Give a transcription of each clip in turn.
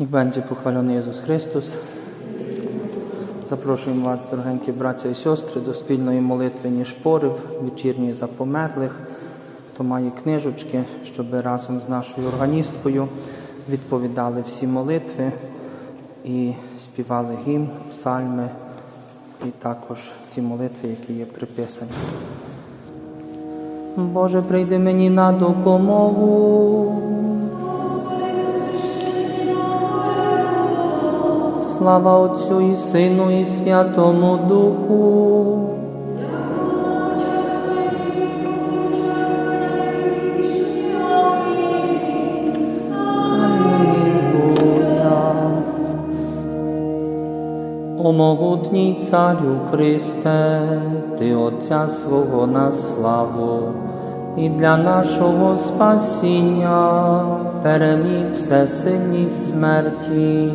Niech będzie pochwalony Jezus Chrystus. Запрошуємо вас, дорогенькі браття і сестри, до спільної молитви ніж порив, вечірньої за померлих, хто має книжечки, щоб разом з нашою органісткою відповідали всі молитви і співали гімн, псальми, і також ці молитви, які є приписані. Боже, прийди мені на допомогу. Слава Отцю і Сину, і Святому Духу. О могутній царю Христе, Ти Отця свого на славу і для нашого спасіння переміг всесильні смерті.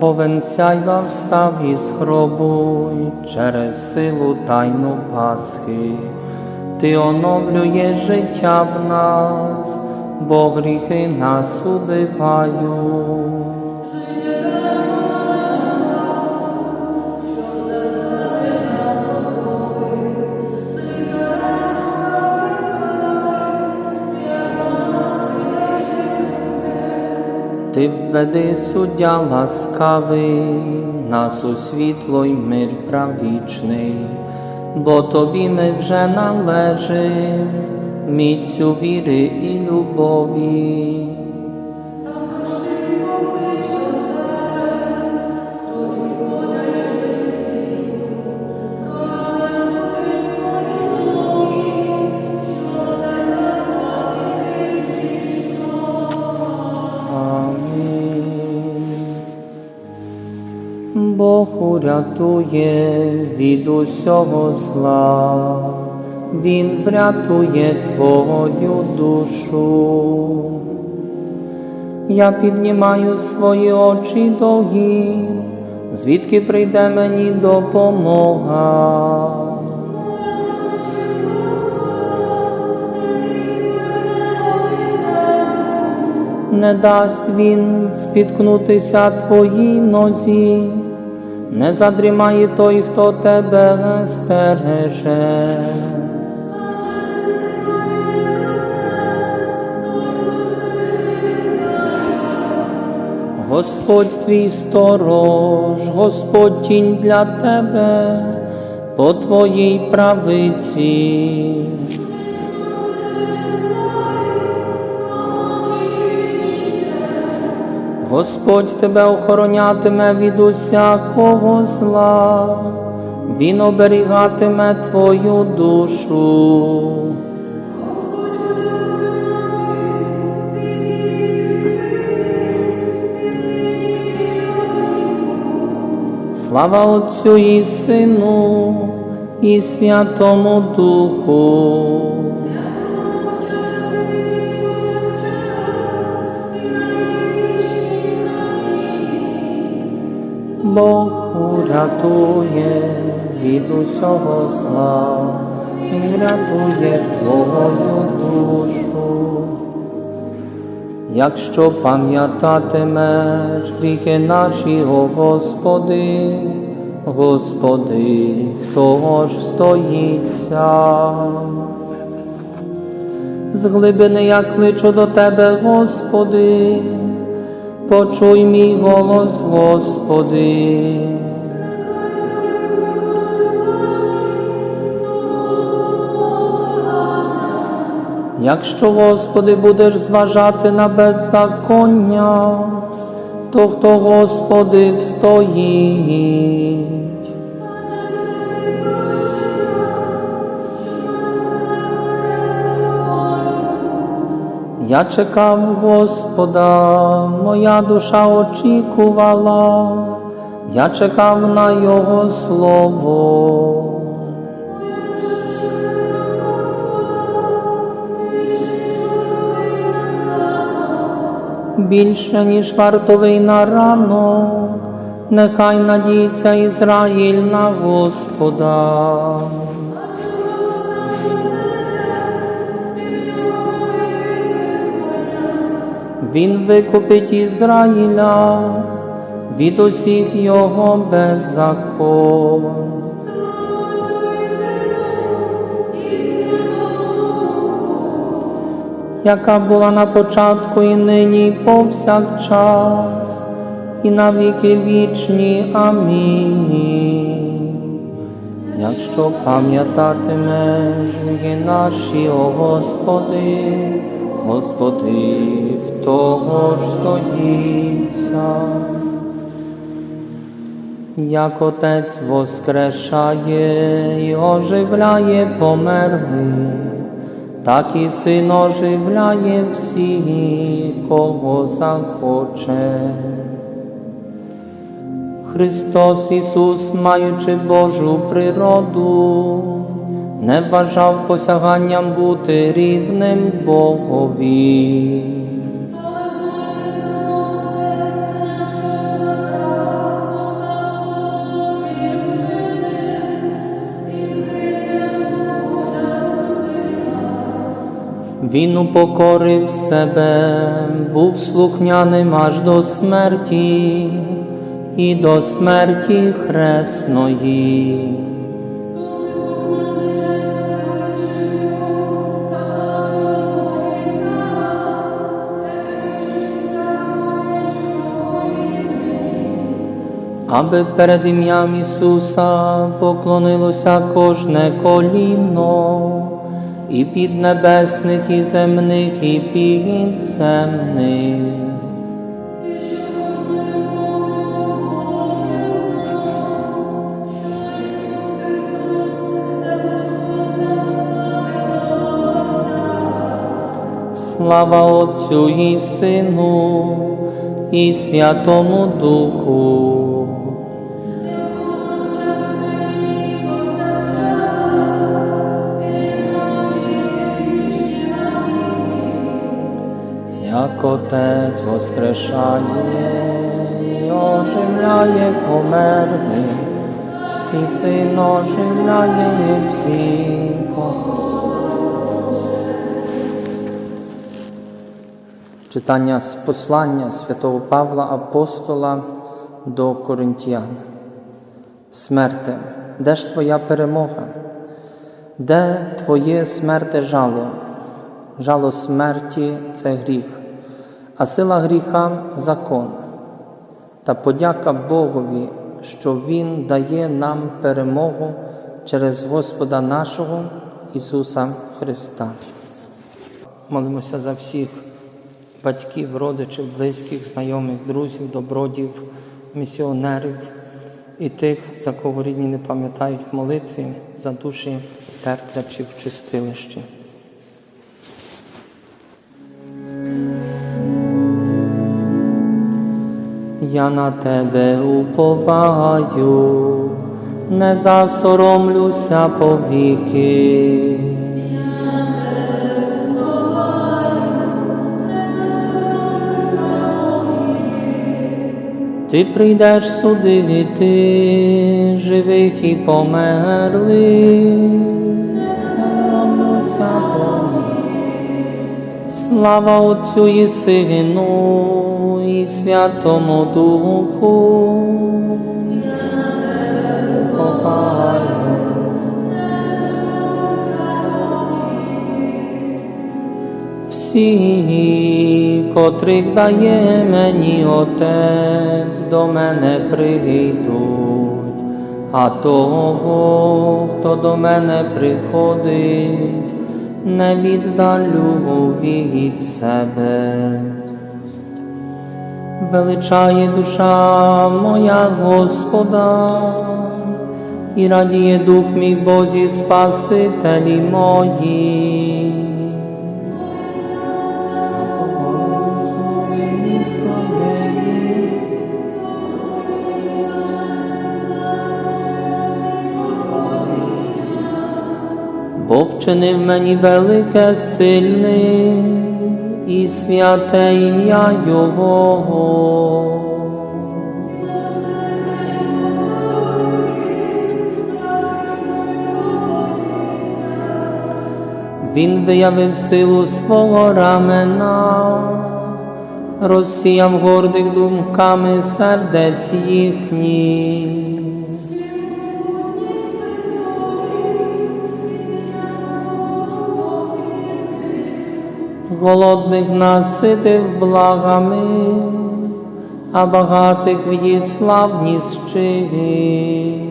Повен сяйва встав із гробу і через силу тайну Пасхи. Ти оновлюєш життя в нас, бо гріхи нас убивають. Ти введи суддя ласкавий, нас у світло й мир правічний, бо тобі ми вже належим, міцю віри і любові. Бог урятує від усього зла, Він врятує твою душу. Я піднімаю свої очі до гір, звідки прийде мені допомога. не дасть він спіткнутися твоїй нозі, не задрімає той, хто тебе стереже. Господь твій сторож, Господь тінь для тебе по твоїй правиці. Господь тебе охоронятиме від усякого зла, Він оберігатиме твою душу. Слава Отцю і Сину, і Святому Духу. Урятує від усього зла, Він рятує твою душу. Якщо пам'ятатимеш гріхи наші, о Господи, Господи, хто ж стоїться? З глибини я кличу до Тебе, Господи, почуй мій голос, Господи. Якщо, Господи, будеш зважати на беззаконня, то хто, Господи, встоїть? Я чекав Господа, моя душа очікувала, я чекав на Його слово. Більше, ніж вартовий на ранок, нехай надіється Ізраїль на Господа. Він викупить Ізраїля від усіх його беззаконь. Яка була на початку і нині, і повсякчас, і на віки вічні. Амінь. Якщо пам'ятатимеш віки наші, о Господи, Господи, в того ж стоїться. Як Отець воскрешає і оживляє померлих, так і син оживляє всіх, кого захоче. Христос Ісус, маючи Божу природу, не бажав посяганням бути рівним Богові. Він упокорив себе, був слухняним аж до смерті і до смерті хресної. Аби перед ім'ям Ісуса поклонилося кожне коліно, і піднебесних, і земних, і підземних. Слава Отцю і Сину, і Святому Духу. Отець воскрешає і оживляє померлих, і син оживляє всіх. Читання з послання святого Павла Апостола до Коринтян. Смерте, де ж твоя перемога? Де твоє смерте жало? Жало смерті це гріх, а сила гріха закон. Та подяка Богові, що Він дає нам перемогу через Господа нашого Ісуса Христа. Молимося за всіх батьків, родичів, близьких, знайомих, друзів, добродів, місіонерів і тих, за кого рідні не пам'ятають в молитві, за душі терплячі в чистилищі. Я на тебе уповаю, не засоромлюся повіки. Ти прийдеш судити живих і померлих. Слава Отцю і Сину і Святому Духу. Всі, котрих дає мені Отець, до мене прийдуть, а того, хто до мене приходить, не віддалю від себе. Величає душа моя Господа, і радіє дух мій Бозі Спасителі мої. Бо вчинив мені велике сильне і святе ім'я Його. Він виявив силу свого рамена, розсіяв гордих думками сердець їхніх. Голодних наситив благами, а багатих відіслав ні з чим.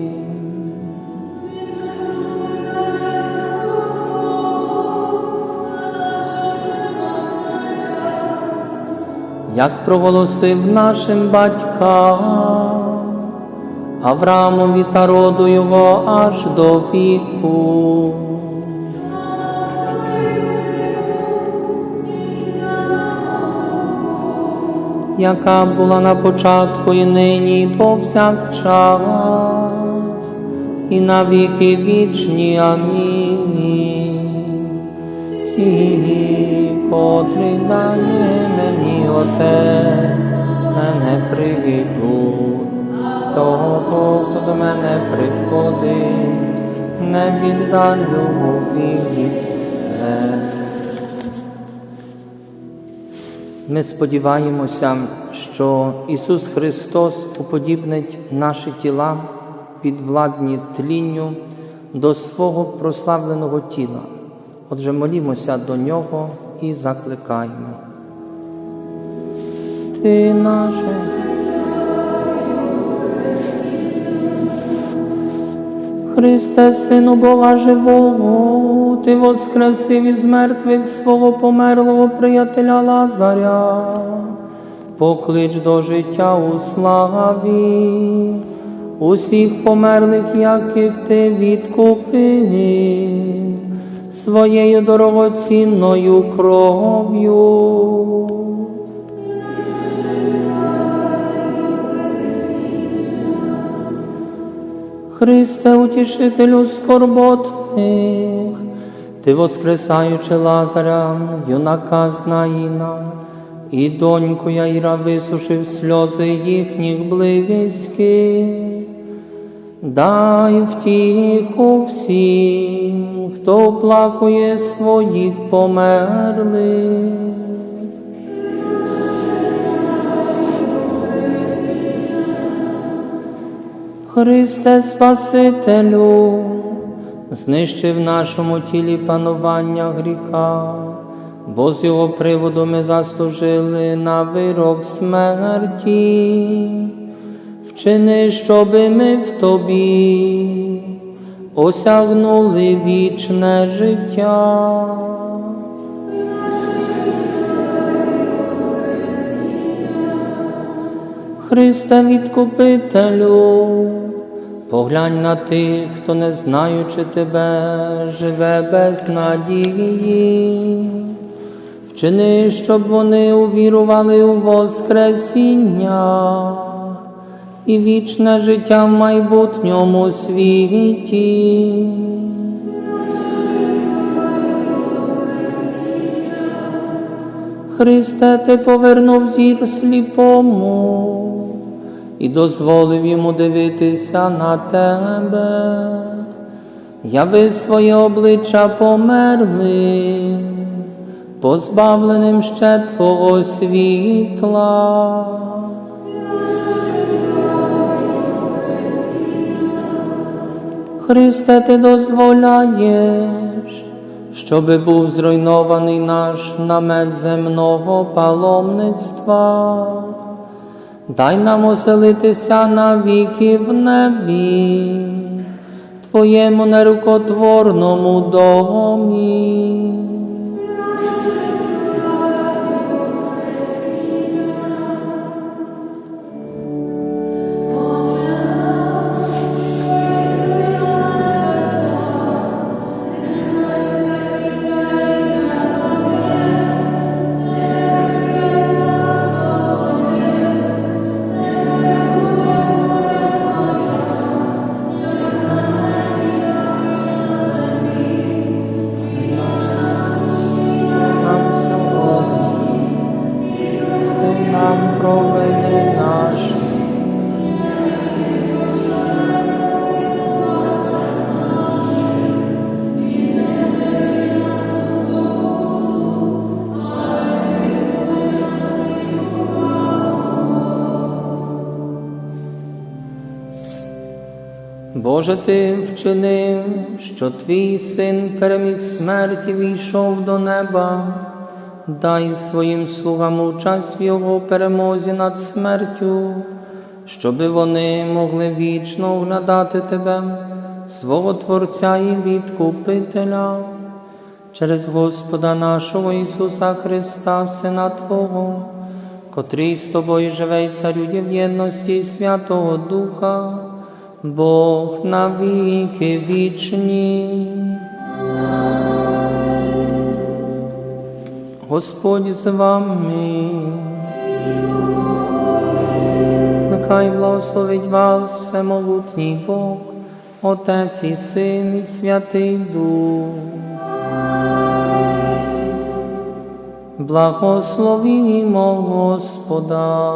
як проголосив нашим батькам, Авраамові та роду його аж до віку. Яка була на початку і нині, повсякчас, і на віки вічні. Амінь. Ті, котрі дає мені Отець, мене приведуть, того, хто до мене приходить, не віддалю від себе. Ми сподіваємося, що Ісус Христос уподібнить наші тіла підвладні тлінню до свого прославленого тіла. Отже, молімося до Нього і закликаємо. Ти наше. Христе, Сину Бога Живого, Ти воскресив із мертвих свого померлого приятеля Лазаря, поклич до життя у славі, усіх померлих, яких ти відкупив своєю дорогоцінною кров'ю. Христе, утішителю скорботних, Ти воскресаючи Лазаря, юнака Знаїна, і доньку Яїра висушив сльози їхніх близьких, дай втіху всім, хто плакує своїх померлих. Христе Спасителю, знищи в нашому тілі панування гріха, бо з його приводу ми заслужили на вирок смерті. Вчини, щоби ми в тобі осягнули вічне життя. Христе відкупителю, поглянь на тих, хто не знаючи тебе, живе без надії. Вчини, щоб вони увірували у Воскресіння і вічне життя в майбутньому світі. Христе, ти повернув зір сліпому і дозволив йому дивитися на тебе, яви своє обличчя померли, позбавленим ще Твого світла. Христе, ти дозволяєш, щоби був зруйнований наш намет земного паломництва. Дай нам оселитися навіки в небі, Твоєму нерукотворному домі. Боже, ти вчинив, що твій син переміг смерть і війшов до неба. Дай своїм слугам участь в його перемозі над смертю, щоби вони могли вічно оглядати тебе, свого Творця і Відкупителя, через Господа нашого Ісуса Христа, Сина Твого, котрий з тобою живе і царює в єдності Святого Духа. Бог навіки вічні. Господь з вами. Нехай благословить вас всемогутній Бог, Отець і Син і Святий Дух. Благословімо Господа.